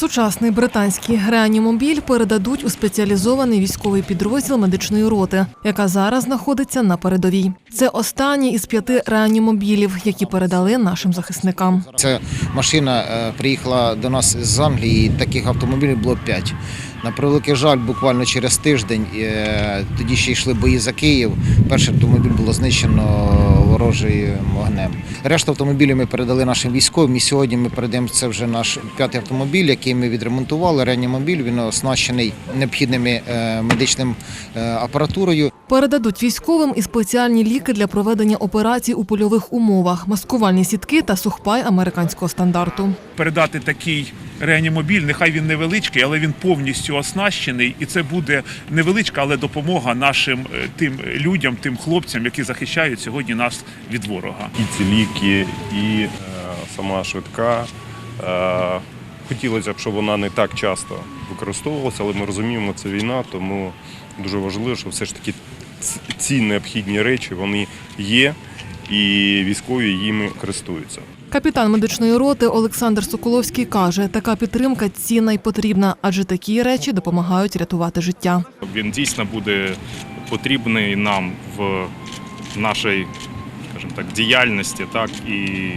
Сучасний британський реанімобіль передадуть у спеціалізований військовий підрозділ медичної роти, яка зараз знаходиться на передовій. Це останній із п'яти реанімобілів, які передали нашим захисникам. Ця машина е, приїхала до нас з Англії, таких автомобілів було 5. На превеликий жаль, буквально через тиждень, е, тоді ще йшли бої за Київ. Перший автомобіль було знищено ворожим вогнем. Решту автомобілів ми передали нашим військовим. І сьогодні ми передаємо це вже наш п'ятий автомобіль, який ми відремонтували. Реанімобіль він оснащений необхідними е, медичним апаратурою. Передадуть військовим і спеціальні ліки для проведення операцій у польових умовах, маскувальні сітки та сухпай американського стандарту. передати такий реанімобіль. Нехай він невеличкий, але він повністю оснащений, і це буде невеличка, але допомога нашим е, тим людям, тим хлопцям, які захищають сьогодні нас від ворога. і ці ліки, і е, сама швидка. Е, хотілося б, щоб вона не так часто використовувалася, але ми розуміємо, це війна, тому дуже важливо, що все ж таки ці необхідні речі вони є, і військові їми користуються. Капітан медичної роти Олександр Соколовський каже, така підтримка цінна й потрібна, адже такі речі допомагають рятувати життя. Він дійсно буде потрібний нам в нашій, скажімо так, діяльності, так і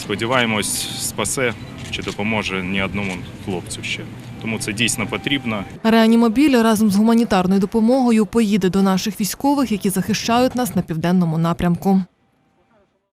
сподіваємось, спасе чи допоможе ні одному хлопцю ще. Тому це дійсно потрібно. Реанімобіль разом з гуманітарною допомогою поїде до наших військових, які захищають нас на південному напрямку.